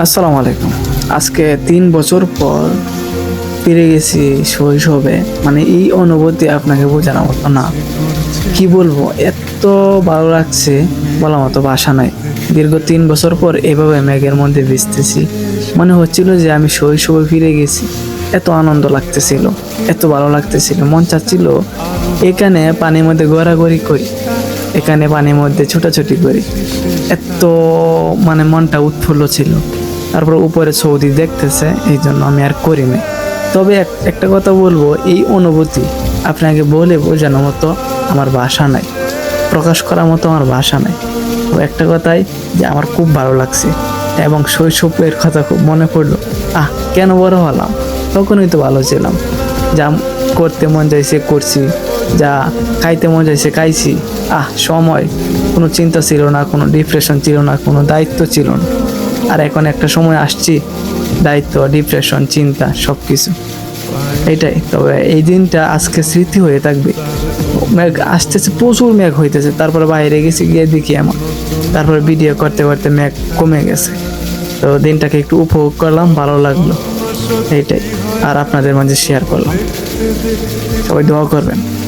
আসসালামু আলাইকুম। আজকে তিন বছর পর ফিরে গেছি শৈশবে। মানে এই অনুভূতি আপনাকে বোঝানোর মতো না। কি বলব, এত ভালো লাগছে বলার মতো বাসা নাই। দীর্ঘ তিন বছর পর এভাবে মেঘের মধ্যে ভিজতেছি। মনে হচ্ছিল যে আমি শৈশবে ফিরে গেছি। এত আনন্দ লাগতেছিল, এত ভালো লাগতেছিল, মন চাচ্ছিল এখানে পানির মধ্যে গড়াগড়ি করি, এখানে পানির মধ্যে ছোটাছুটি করি। এত মানে মনটা উৎফুল্ল ছিল। তারপর উপরে সৌদি দেখতেছে এই জন্য আমি আর করি নাই। তবে এক- একটা কথা বলব, এই অনুভূতি আপনাকে বলে বোঝানো মতো আমার ভাষা নাই। প্রকাশ করার মতো আমার ভাষা নাই। তো একটা কথাই যে আমার খুব ভালো লাগছে এবং শৈশবের কথা খুব মনে পড়ল, আহ, কেন বড় হলাম? তখনই তো ভালো ছিলাম। যা করতে মন চাইছে করছি, যা খাইতে মন চাইছে খাইছি। আহ, সময়। কোনো চিন্তা ছিল না, কোনো ডিপ্রেশন ছিল না, কোনো দায়িত্ব ছিল না। আর এখন একটা সময় আসছি, দায়িত্ব ডিপ্রেশন চিন্তা সব কিছু এটাই, তবে এই দিনটা আজকে স্মৃতি হয়ে থাকবে। মেঘ আসতেছে, প্রচুর মেঘ হইতেছে। তারপরে বাইরে গেছি, গিয়ে দেখি আমার। তারপরে ভিডিও করতে করতে মেঘ কমে গেছে। তো দিনটাকে একটু উপভোগ করলাম, ভালো লাগল। এইটাই। আর আপনাদের মাঝে শেয়ার করলাম। সবাই দোয়া করবেন।